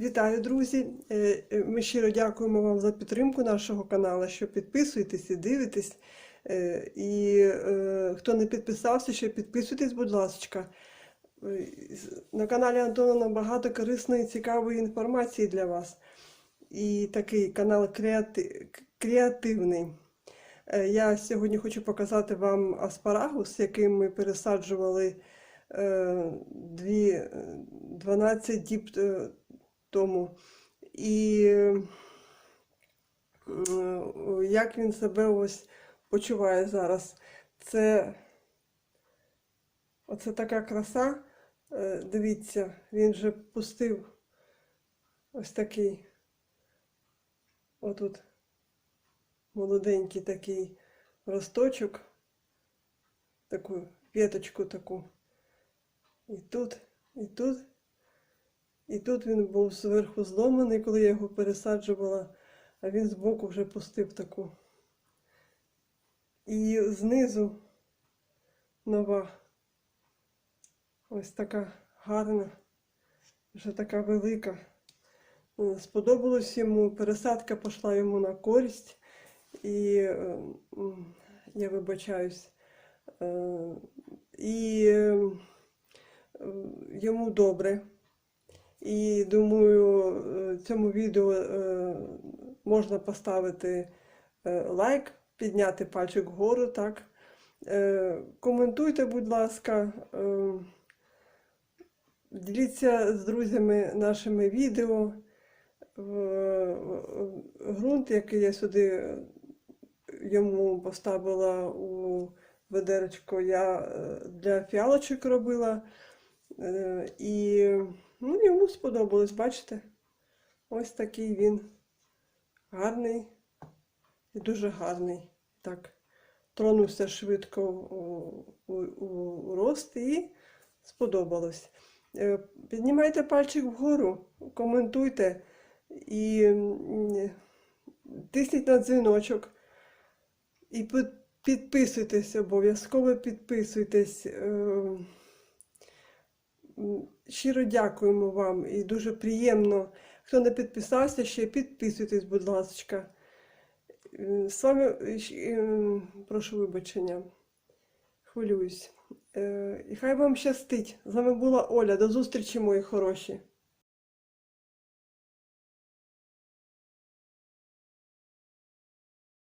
Вітаю, друзі! Е, е, Ми щиро дякуємо вам за підтримку нашого каналу, що підписуєтесь і дивитесь. Е, І хто не підписався, ще підписуйтесь, будь ласка. На каналі Антона багато корисної, цікавої інформації для вас. І такий канал креати- креативний. Я сьогодні хочу показати вам аспарагус, який ми пересаджували е, дві, е, 12 діб тому. І е, як він себе ось почуває зараз. Це оце така краса. Е, Дивіться, він вже пустив ось такий. Отут молоденький такий росточок, таку веточку таку. І тут, і тут. І тут він був зверху зломаний, коли я його пересаджувала, а він збоку вже пустив таку. І знизу нова. Ось така гарна, вже така велика. Е, Сподобалось йому, пересадка пішла йому на користь. І е, я вибачаюсь. Е, І е, йому добре. І думаю, е, цьому відео е, можна поставити е, лайк, підняти пальчик вгору, так. Коментуйте, будь ласка, діліться з друзями нашими відео. В- який я сюди йому поставила у ведеречко, я для фіалочок робила. Е, І ну, йому сподобалось, бачите? Ось такий він гарний і дуже гарний. Так, тронувся швидко у, у, у рост і сподобалось. Е, Піднімайте пальчик вгору, коментуйте і тисніть на дзвіночок. І підписуйтесь обов'язково підписуйтесь. Щиро дякуємо вам і дуже приємно. Хто не підписався, ще підписуйтесь, будь ласка. З вами е, е, прошу вибачення. Хвилююсь. Е, І хай вам щастить. З вами була Оля. До зустрічі, мої хороші.